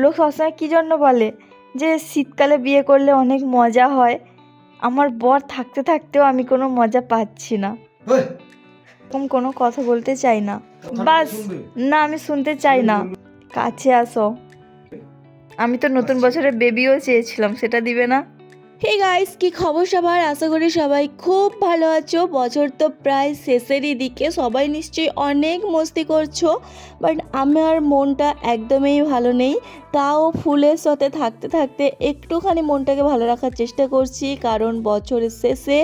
লোক সবসময় কী জন্য বলে? যে শীতকালে বিয়ে করলে অনেক মজা হয়। আমার বর থাকতে থাকতেও আমি কোনো মজা পাচ্ছি না। এরকম কোনো কথা বলতে চাই না। বাস। না আমি শুনতে চাই না। কাছে আসো। আমি তো নতুন বছরে বেবিও চেয়েছিলাম সেটা দিবে না? হে গাইস কি খবর সবার? আশা করি সবাই খুব ভালো আছো। বছর তো প্রায় শেষেরই দিকে। সবাই নিশ্চয়ই অনেক মস্তি করছ বাট আমার মনটা একদমই ভালো নেই। তাও ফুলের সাথে থাকতে থাকতে একটুখানি মনটাকে ভালো রাখার চেষ্টা করছি, কারণ বছরের শেষে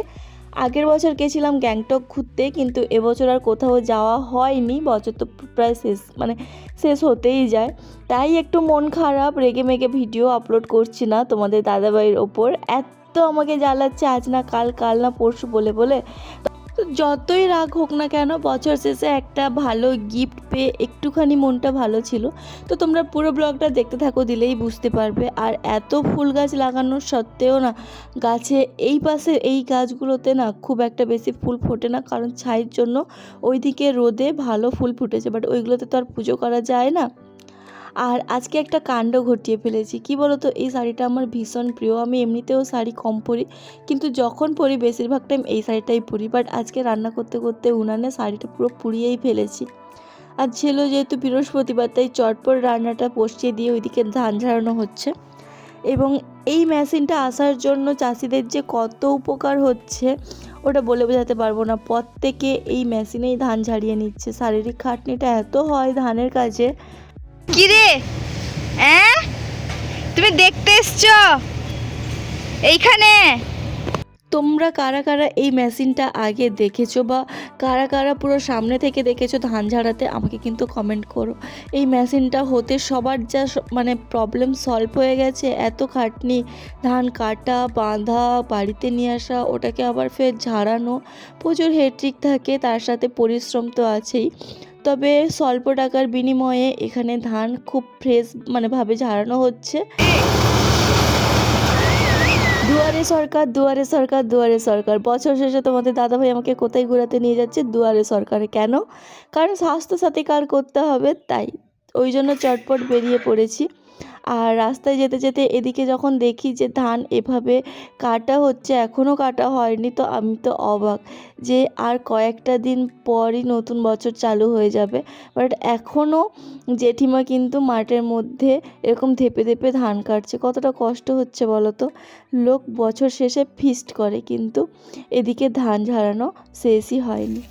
আগের বছর গেছিলাম গ্যাংটক ঘুরতে, কিন্তু এবছর আর কোথাও যাওয়া হয়নি। বছর তো প্রায় শেষ মানে শেষ হতেই যায়। তাই একটু মন খারাপ, রেগে মেগে ভিডিও আপলোড করছি না তোমাদের দাদাভাইয়ের ওপর। এত আমাকে জ্বালাচ্ছে, আজ না কাল কাল না পরশু বলে বলে। তো যতই রাগ হোক না কেন, বছর শেষে একটা ভালো গিফট পেয়ে একটুখানি মনটা ভালো ছিল। তো তোমরা পুরো ব্লগটা দেখতে থাকো, দিলেই বুঝতে পারবে। আর এত ফুল গাছ লাগানোর সত্ত্বেও না, গাছে এই পাশে এই গাছগুলোতে না খুব একটা বেশি ফুল ফোটে না। কারণ ছাইয়ের জন্য ওইদিকে রোদে ভালো ফুল ফুটেছে বাট ওইগুলোতে তো আর পুজো করা যায় না। আর আজকে একটা কাণ্ড ঘটিয়ে ফেলেছি। কি বলো তো এই শাড়িটা আমার ভীষণ প্রিয়। আমি এমনিতেও শাড়ি কম পরি, কিন্তু যখন পরি বেশিরভাগ টাইম এই শাড়িটাই পরি। বাট আজকে রান্না করতে করতে উনানে শাড়িটা পুরো পুড়িয়েই ফেলেছি। আর ছিল যেহেতু বৃহস্পতিবার, তাই চটপট রান্নাটা বসিয়ে দিয়ে ওইদিকে ধান ঝাড়ানো হচ্ছে। এবং এই মেশিনটা আসার জন্য চাষিদের যে কত উপকার হচ্ছে, ওটা বলে বোঝাতে পারব না। প্রত্যেকে এই মেশিনেই ধান ঝাড়িয়ে নিচ্ছে। শারীরিক খাটনিটা এত হয় ধানের কাজে। কি রে হ্যাঁ তুমি দেখতে এসছো? এইখানে? তোমরা কারা কারা এই মেশিনটা আগে দেখেছ বা কারা কারা পুরো সামনে থেকে দেখেছ ধান ঝাড়াতে, আমাকে কিন্তু কমেন্ট করো। এই মেশিনটা হতে সবার যা মানে প্রবলেম সলভ হয়ে গেছে, এত খাটনি, ধান কাটা, বাঁধা, বাড়িতে নিয়ে আসা, ওটাকে আবার ফের ঝাড়ানো, প্রচুর হেট্রিক থাকে, তার সাথে পরিশ্রম তো আছেই। তবে স্বল্প টাকার বিনিময়ে এখানে ধান খুব ফ্রেশ মানে ভাবে ঝাড়ানো হচ্ছে। দুয়ারে সরকার দুয়ারে সরকার দুয়ারে সরকার। বছর শেষে তোমাদের দাদাভাই আমাকে কোথায় ঘোরাতে নিয়ে যাচ্ছে? দুয়ারে সরকারে। কেন? কারণ স্বাস্থ্যসাথী কার্ড করতে হবে, তাই। ওই জন্য চটপট বেরিয়ে পড়েছি। আর রাস্তায় যেতে যেতে এদিকে যখন দেখি যে ধান এভাবে কাটা হচ্ছে এখনও কাটা হয়নি, তো আমি তো অবাক যে আর কয়েকটা দিন পরই নতুন বছর চালু হয়ে যাবে। বাট এখনও জেঠিমা কিন্তু মাঠের মধ্যে এরকম ধেপে ধেপে ধান কাটছে। কতটা কষ্ট হচ্ছে বলো তো? লোক বছর শেষে ফিস্ট করে, কিন্তু এদিকে ধান ঝাড়ানো শেষই হয়নি।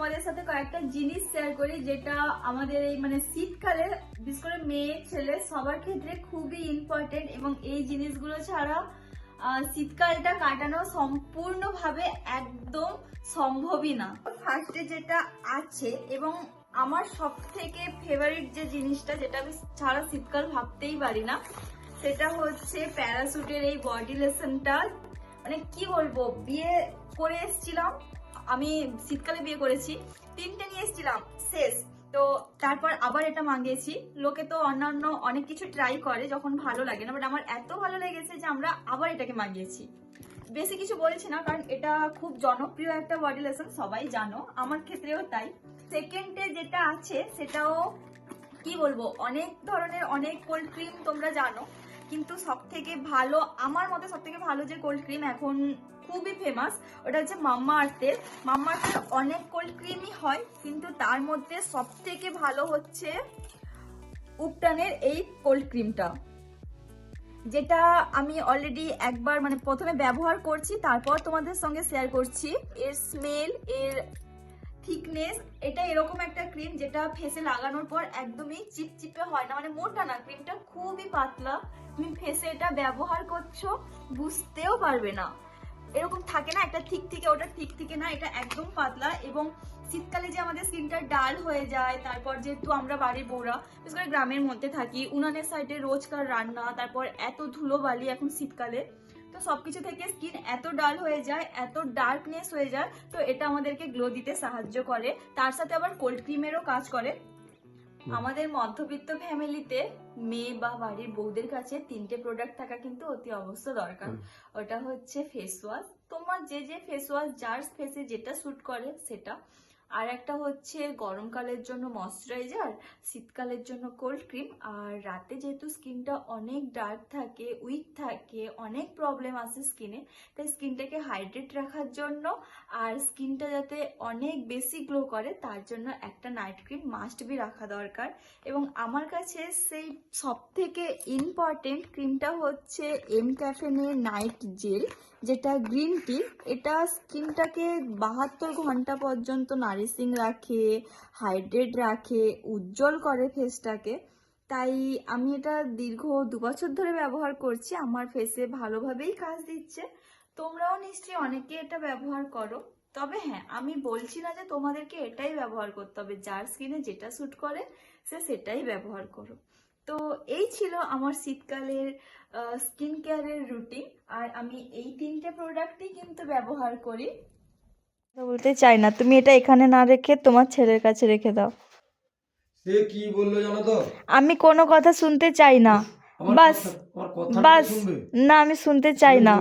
তোমাদের সাথে কয়েকটা জিনিস শেয়ার করি, যেটা আমাদের এই মানে শীতকালে, বিশেষ করে মেয়ে, ছেলে, সবার ক্ষেত্রে খুবই ইম্পর্টেন্ট এবং এই জিনিসগুলো ছাড়া শীতকালটা কাটানো সম্পূর্ণভাবে একদম সম্ভবই না। ফার্স্টে যেটা আছে, এবং আমার সব থেকে ফেভারিট যে জিনিসটা, যেটা আমি ছাড়া শীতকাল ভাবতেই পারি না, সেটা হচ্ছে প্যারাসুটের এই বডি লেসনটা মানে কি বলব, বিয়ে করে এসেছিলাম আমি শীতকালে বিয়ে করেছি। তিনটে নিয়ে এসেছিলাম, শেষ। তো তারপর আবার এটা মাঙ্গিয়েছি লোকে তো অন্যান্য অনেক কিছু ট্রাই করে যখন ভালো লাগে না বাট আমার এত ভালো লেগেছে যে আমরা আবার এটাকে মাঙ্গিয়েছি বেশি কিছু বলছি না, কারণ এটা খুব জনপ্রিয় একটা বডি লেসন সবাই জানো। আমার ক্ষেত্রেও তাই। সেকেন্ডে যেটা আছে, সেটাও কি বলব? অনেক ধরনের অনেক কোল্ড ক্রিম তোমরা জানো। কিন্তু সব থেকে ভালো, আমার মতে সব থেকে ভালো যে কোল্ড ক্রিম এখন খুবই ফেমাস ওটা হচ্ছে মাম্মা আর্থের। মাম্মা আর্থের অনেক কোল্ড ক্রিমই হয়, কিন্তু তার মধ্যে সব থেকে ভালো হচ্ছে উপটানের এই কোল্ড ক্রিমটা যেটা আমি অলরেডি একবার মানে প্রথমে ব্যবহার করছি, তারপর তোমাদের সঙ্গে শেয়ার করছি। এর স্মেল এর থিকনেস এটা এরকম একটা ক্রিম যেটা ফেসে লাগানোর পর একদমই চিপচিপে হয় না মানে মোটা না ক্রিমটা খুবই পাতলা। তুমি ফেসে এটা ব্যবহার করছ, বুঝতেও পারবে না। এরকম থাকে না, একটা ঠিক থেকে, ওটা ঠিক থেকে না, এটা একদম পাতলা এবং শীতকালে যে আমাদের স্কিনটা ডাল হয়ে যায়, তারপর যেহেতু আমরা বাড়ির বউরা, বিশেষ করে গ্রামের মধ্যে থাকি, উনানের সাইডে রোজকার রান্না, তারপর এত ধুলো বালি এখন শীতকালে। তো সবকিছু থেকে স্কিন এত ডাল হয়ে যায় এত ডার্কনেস হয়ে যায় তো এটা আমাদেরকে গ্লো দিতে সাহায্য করে। তার সাথে আবার কোল্ড ক্রিমেরও কাজ করে। আমাদের মধ্যবিত্ত ফ্যামিলিতে মেয়ে বা বাড়ির বউদের কাছে তিনটে প্রোডাক্ট থাকা কিন্তু অতি অবশ্য দরকার। ওটা হচ্ছে ফেস ওয়াশ তোমার যে যে ফেস ওয়াশ যার ফেসে যেটা স্যুট করে সেটা। আর একটা হচ্ছে গরমকালের জন্য ময়শ্চারাইজার শীতকালের জন্য কোল্ড ক্রিম আর রাতে যেহেতু স্কিনটা অনেক ডার্ক থাকে উইক থাকে, অনেক প্রবলেম আসে স্কিনে তাই স্কিনটাকে হাইড্রেট রাখার জন্য আর স্কিনটা যাতে অনেক বেশি গ্লো করে, তার জন্য একটা নাইট ক্রিম মাস্ট বি রাখা দরকার। এবং আমার কাছে সেই সব থেকে ইম্পর্টেন্ট ক্রিমটা হচ্ছে এম ক্যাফেনের নাইট জেল যেটা গ্রিন টি এটা স্কিনটাকে বাহাত্তর ঘণ্টা পর্যন্ত নারিশিং রাখে, হাইড্রেট রাখে, উজ্জ্বল করে ফেসটাকে। তাই আমি এটা দীর্ঘ দু বছর ধরে ব্যবহার করছি। আমার ফেসে ভালোভাবেই কাজ দিচ্ছে। তোমরাও নিশ্চয়ই অনেকে এটা ব্যবহার করো। তবে হ্যাঁ আমি বলছি না যে তোমাদেরকে এটাই ব্যবহার করতে হবে। যার স্কিনে যেটা স্যুট করে, সে সেটাই ব্যবহার করো। তো এই ছিল আমার শীতকালের স্কিন কেয়ারের রুটিন আর আমি এই তিনটে প্রোডাক্টই কিন্তু ব্যবহার করি। বলতে চাই না। তুমি এটা এখানে না রেখে তোমার ছেলের কাছে রেখে দাও। সে কি বলল জানো তো? আমি কোনো কথা শুনতে চাই না। বাস, বাস। না আমি শুনতে চাই না।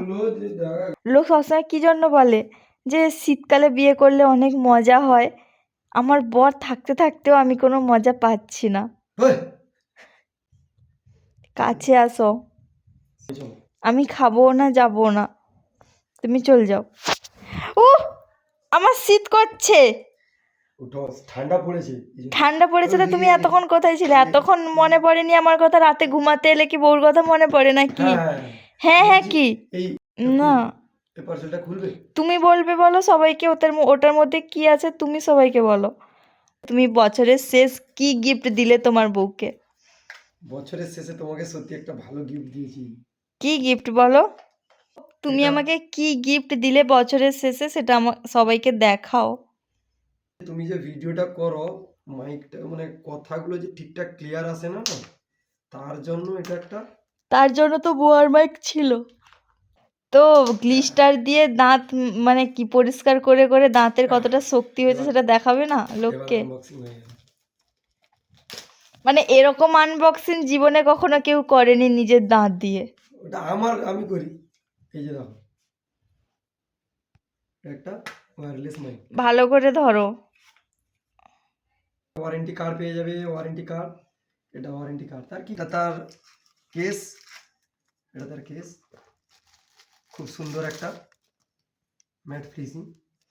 লোক সবসময় কী জন্য বলে? যে শীতকালে বিয়ে করলে অনেক মজা হয়। আমার বর থাকতে থাকতেও আমি কোনো মজা পাচ্ছি না। কাছে আসো। আমি খাব না যাব না। তুমি চল যাও। শীত করছে? ঠান্ডা পড়েছে ঠান্ডা পড়েছে তো তুমি এতক্ষণ কোথায় ছিলে? এতক্ষণ মনে পড়েনি আমার কথা? রাতে ঘুমাতে এলে কি বউর কথা মনে পড়ে না কি হ্যাঁ, হ্যাঁ হ্যাঁ কি? না। তুমি বলবে বলো সবাইকে ওটার ওটার মধ্যে কি আছে তুমি সবাইকে বলো। তুমি বছরের শেষ কি গিফট দিলে তোমার বউকে? বছরের শেষে তোমাকে সত্যি একটা ভালো গিফট দিয়েছি। কি গিফট বলো? তুমি আমাকে কি গিফট দিলে বছরের শেষে সেটা সবাইকে দেখাও। তুমি যে ভিডিওটা করো মাইকটা মানে কথাগুলো যে ঠিকঠাক ক্লিয়ার আসে না না তার জন্য এটা একটা তার জন্য তো বোয়ার মাইক ছিল। তো গ্লিস্টার দিয়ে দাঁত মানে কি পরিষ্কার করে করে দাঁতের কতটা শক্তি হয়েছে সেটা দেখাবে না লোককে? হয়ে মানে এরকম আনবক্সিং জীবনে কখনো কেউ করেনি নিজের দাঁত দিয়ে। ওটা আমার আমি করি। এই যে দেখো। একটা ওয়্যারলেস মাইক ভালো করে ধরো। ওয়ারেন্টি কার্ড পেয়ে যাবে ওয়ারেন্টি কার্ড এটা ওয়ারেন্টি কার্ড তার কি? তার কেস এটা তার কেস খুব সুন্দর একটা ম্যাট ফিনিশিং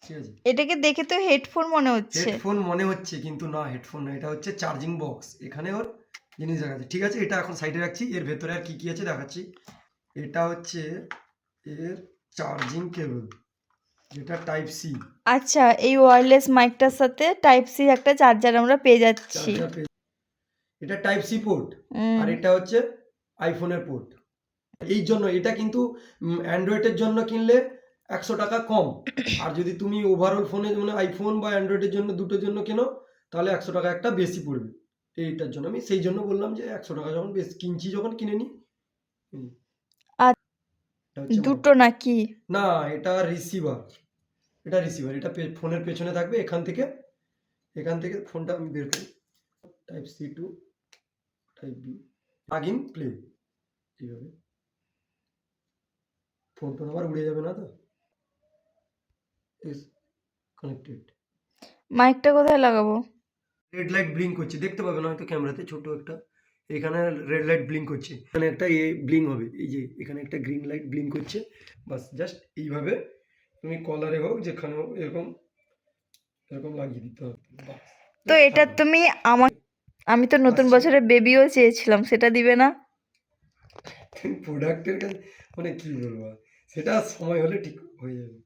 ঠিক আছে? এটাকে দেখে তো হেডফোন মনে হচ্ছে। হেডফোন মনে হচ্ছে কিন্তু না হেডফোন না। এটা হচ্ছে চার্জিং বক্স এখানে ওর জিনিস দেখাচ্ছে। ঠিক আছে? এটা এখন সাইডে রাখছি। এর ভেতরে আর কি কি আছে দেখাচ্ছি? এটা হচ্ছে এর চার্জিং কেবল যেটা টাইপ সি আচ্ছা এই ওয়্যারলেস মাইকটার সাথে টাইপ সি একটা চার্জার আমরা পেয়ে যাচ্ছি। এটা টাইপ সি পোর্ট আর এটা হচ্ছে আইফোনের পোর্ট এই জন্য এটা কিন্তু অ্যান্ড্রয়েডের জন্য কিনলে একশো টাকা কম। আর যদি তুমি ওভারঅল ফোনে মানে আইফোন বা অ্যান্ড্রয়েডের জন্য দুটোর জন্য কেনো তাহলে একশো টাকা একটা বেশি পড়বে। এইটার জন্য আমি সেই জন্য বললাম যে একশো টাকা যখন বেশি কিনছি যখন কিনে নি। হুম। আর এটা হচ্ছে দুটো নাকি? না এটা রিসিভার এটা রিসিভার এটা ফোনের পেছনে থাকবে এখান থেকে এখান থেকে ফোনটা আমি বের করি। Type C to type B plug in play এইভাবে। ফোন টোন আবার উড়ে যাবে না তো? ইস কানেক্টেড মাইকটা কোথায় লাগাবো? রেড লাইট ব্লিঙ্ক করছে। দেখতে পাবে না হয়তো ক্যামেরাতে ছোট একটা। এখানে রেড লাইট ব্লিঙ্ক করছে। এখানে একটা এ ব্লিঙ্ক হবে। এই যে এখানে একটা গ্রিন লাইট ব্লিঙ্ক করছে। বাস জাস্ট এইভাবে তুমি কলারে হোক যেখানে হোক এরকম এরকম লাগিয়ে দিতে হবে। তো এটা তুমি আমার আমি তো নতুন। বছরে বেবিও চেয়েছিলাম সেটা দিবে না? প্রোডাক্টের কাছে মানে কি বলব? সেটা সময় হলে ঠিক হয়ে যাবে।